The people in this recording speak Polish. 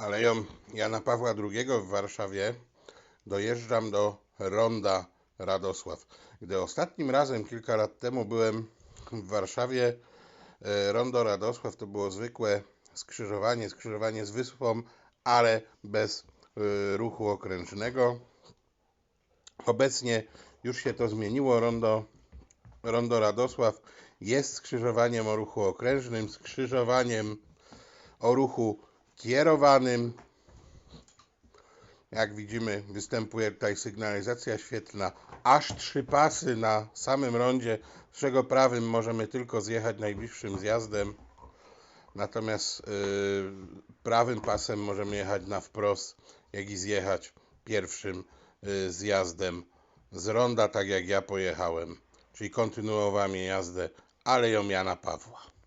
Aleją Jana Pawła II w Warszawie dojeżdżam do Ronda Radosław. Gdy ostatnim razem, kilka lat temu, byłem w Warszawie, e, Rondo Radosław to było zwykłe skrzyżowanie, skrzyżowanie z wyspą, ale bez e, ruchu okrężnego. Obecnie już się to zmieniło. Rondo, Rondo Radosław jest skrzyżowaniem o ruchu okrężnym, skrzyżowaniem o ruchu kierowanym. Jak widzimy, występuje tutaj sygnalizacja świetlna. Aż trzy pasy na samym rondzie, z czego prawym możemy tylko zjechać najbliższym zjazdem. Natomiast yy, prawym pasem możemy jechać na wprost, jak i zjechać pierwszym yy, zjazdem z ronda, tak jak ja pojechałem. Czyli kontynuowanie jazdę Aleją Jana Pawła.